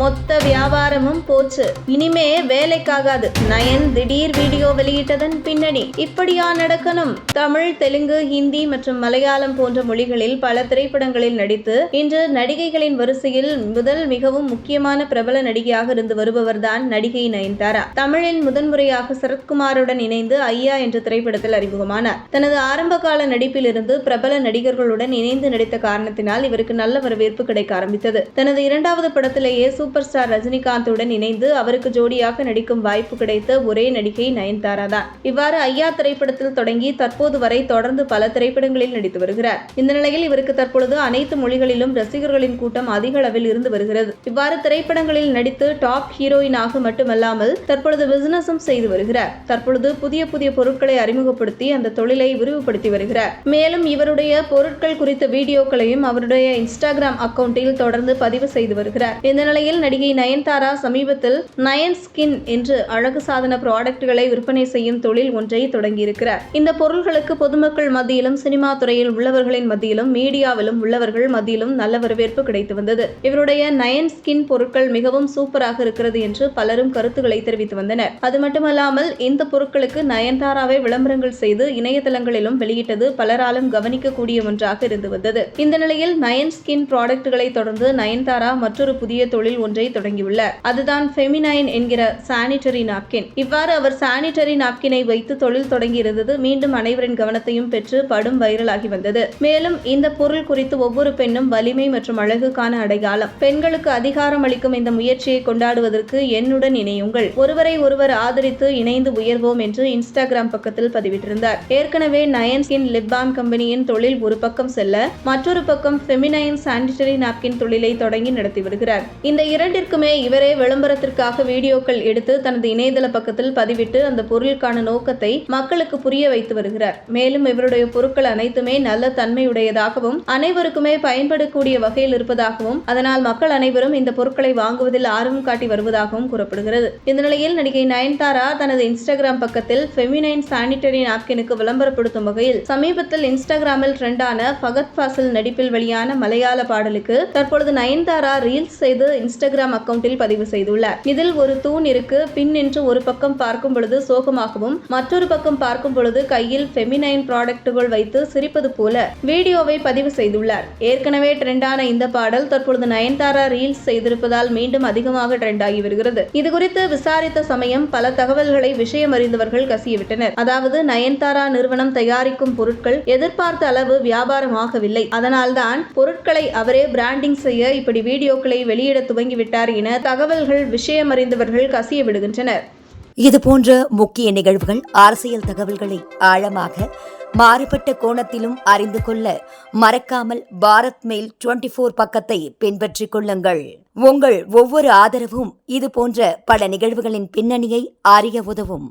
மொத்த வியாபாரமும் போச்சு. இனிமே வேலைக்காகாது. நயன் திடீர் வீடியோ வெளியிட்டதன் பின்னணி இப்படியா நடக்கணும்? தமிழ் தெலுங்கு ஹிந்தி மற்றும் மலையாளம் போன்ற மொழிகளில் பல திரைப்படங்களில் நடித்து இன்று நடிகைகளின் வரிசையில் முதல் மிகவும் முக்கியமான பிரபல நடிகையாக இருந்து வருபவர்தான் நடிகை நயன்தாரா தமிழில் முதன்முறையாக சரத்குமாருடன் இணைந்து ஐயா என்ற திரைப்படத்தில் அறிமுகமானார். தனது ஆரம்பகால நடிப்பிலிருந்து பிரபல நடிகர்களுடன் இணைந்து நடித்த காரணத்தினால் இவருக்கு நல்ல வரவேற்பு கிடைக்க ஆரம்பித்தது. தனது இரண்டாவது படத்திலேயே சூப்பர் சூப்பர் ஸ்டார் ரஜினிகாந்துடன் இணைந்து அவருக்கு ஜோடியாக நடிக்கும் வாய்ப்பு கிடைத்த ஒரே நடிகை நயன்தாரா தான். இவ்வாறு ஐயா திரைப்படத்தில் தொடங்கி தற்போது வரை தொடர்ந்து பல திரைப்படங்களில் நடித்து வருகிறார். இந்த நிலையில் இவருக்கு தற்பொழுது அனைத்து மொழிகளிலும் ரசிகர்களின் கூட்டம் அதிக அளவில் இருந்து வருகிறது. இவ்வாறு திரைப்படங்களில் நடித்து டாப் ஹீரோயினாக மட்டுமல்லாமல் தற்பொழுது பிசினஸும் செய்து வருகிறார். தற்பொழுது புதிய புதிய பொருட்களை அறிமுகப்படுத்தி அந்த தொழிலை விரிவுபடுத்தி வருகிறார். மேலும் இவருடைய பொருட்கள் குறித்த வீடியோக்களையும் அவருடைய இன்ஸ்டாகிராம் அக்கவுண்டில் தொடர்ந்து பதிவு செய்து வருகிறார். இந்த நிலையில் நடிகை நயன்தாரா சமீபத்தில் நயன் ஸ்கின் என்று அழகு சாதன ப்ராடக்ட்களை விற்பனை செய்யும் தொழில் ஒன்றை தொடங்கியிருக்கிறார். இந்த பொருள்களுக்கு பொதுமக்கள் மத்தியிலும் சினிமா துறையில் உள்ளவர்களின் மத்தியிலும் மீடியாவிலும் உள்ளவர்கள் மத்தியிலும் நல்ல வரவேற்பு கிடைத்து வந்தது. இவருடைய நயன் ஸ்கின் பொருட்கள் மிகவும் சூப்பராக இருக்கிறது என்று பலரும் கருத்துக்களை தெரிவித்து வந்தனர். அது மட்டுமல்லாமல் இந்த பொருட்களுக்கு நயன்தாராவை விளம்பரங்கள் செய்து இணையதளங்களிலும் வெளியிட்டது பலராலும் கவனிக்கக்கூடிய ஒன்றாக இருந்து வந்தது. இந்த நிலையில் நயன் ஸ்கின் ப்ராடக்ட்களை தொடர்ந்து நயன்தாரா மற்றொரு புதிய தொழில் ஒன்றை தொடங்கியுள்ளார். அதுதான் ஃபெமினைன் என்கிற சானிட்டரி நாப்கின் இவ்வாறு அவர் சானிட்டரி நாப்கினை வைத்து தொழில் தொடங்கியிருந்தது. மீண்டும் அனைவரின் கவனத்தையும் பெற்று படும் வைரலாகி வந்தது. மேலும் இந்த பொருள் குறித்து ஒவ்வொரு பெண்ணும் வலிமை மற்றும் அழகுக்கான அடையாளம். பெண்களுக்கு அதிகாரம் அளிக்கும் இந்த முயற்சியை கொண்டாடுவதற்கு என்னுடன் இணையுங்கள். ஒருவரை ஒருவர் ஆதரித்து இணைந்து உயர்வோம் என்று இன்ஸ்டாகிராம் பக்கத்தில் பதிவிட்டிருந்தார். ஏற்கனவே நயன்ஸ்கின் லிப்பாம் கம்பெனியின் தொழில் ஒரு பக்கம் செல்ல மற்றொரு பக்கம் ஃபெமினைன் சானிட்டரி நாப்கின் தொழிலை தொடங்கி நடத்தி வருகிறார். இந்த இரண்டிற்குமே இவரே விளம்பரத்திற்காக வீடியோக்கள் எடுத்து தனது இணையதள பக்கத்தில் பதிவிட்டு அந்த பொருளுக்கான நோக்கத்தை மக்களுக்கு புரிய வைத்து வருகிறார். மேலும் இவருடைய பொருட்கள் அனைத்துமே நல்ல தன்மையுடையதாகவும் அனைவருக்குமே பயன்படக்கூடிய வகையில் இருப்பதாகவும் அதனால் மக்கள் அனைவரும் இந்த பொருட்களை வாங்குவதில் ஆர்வம் காட்டி வருவதாகவும் கூறப்படுகிறது. இந்த நிலையில் நடிகை நயன்தாரா தனது இன்ஸ்டாகிராம் பக்கத்தில் ஃபெமினைன் சானிட்டரி நாப்கினுக்கு விளம்பரப்படுத்தும் வகையில் சமீபத்தில் இன்ஸ்டாகிராமில் ட்ரெண்டான ஃபகத் ஃபாசில் நடிப்பில் வெளியான மலையாள பாடலுக்கு தற்பொழுது நயன்தாரா ரீல்ஸ் செய்து இன்ஸ்டாகிராம் அக்கவுண்டில் பதிவு செய்துள்ளார். இதில் ஒரு தூண் இருக்கு. பின் நின்று ஒரு பக்கம் பார்க்கும் பொழுது சோகமாகவும் மற்றொரு பக்கம் பார்க்கும் பொழுது கையில் ஃபெமினைன் ப்ராடக்ட்டுகள் வைத்து சிரிப்பது போல வீடியோவை பதிவு செய்துள்ளார். ஏற்கனவே ட்ரெண்டான இந்த பாடல் தற்பொழுது நயன்தாரா ரீல்ஸ் செய்திருப்பதால் மீண்டும் அதிகமாக ட்ரெண்ட் ஆகி வருகிறது. இது குறித்து விசாரித்த சமயம் பல தகவல்களை விஷயம் அறிந்தவர்கள் கசியவிட்டனர். அதாவது நயன்தாரா நிறுவனம் தயாரிக்கும் பொருட்கள் எதிர்பார்த்த அளவு வியாபாரமாகவில்லை. அதனால்தான் பொருட்களை அவரே பிராண்டிங் செய்ய இப்படி வீடியோக்களை வெளியிட துவங்கிவிட்டார் என தகவல்கள் விஷயமறிந்தவர்கள் கசிய விடுகின்றனர் இது போன்ற முக்கிய நிகழ்வுகள் அரசியல் தகவல்களை ஆழமாக மாறுபட்ட கோணத்திலும் அறிந்து கொள்ள மறக்காமல் பாரத் மெயில் டுவெண்டி ஃபோர் பக்கத்தை பின்பற்றிக் கொள்ளுங்கள். உங்கள் ஒவ்வொரு ஆதரவும் இது போன்ற பல நிகழ்வுகளின் பின்னணியை அறிய உதவும்.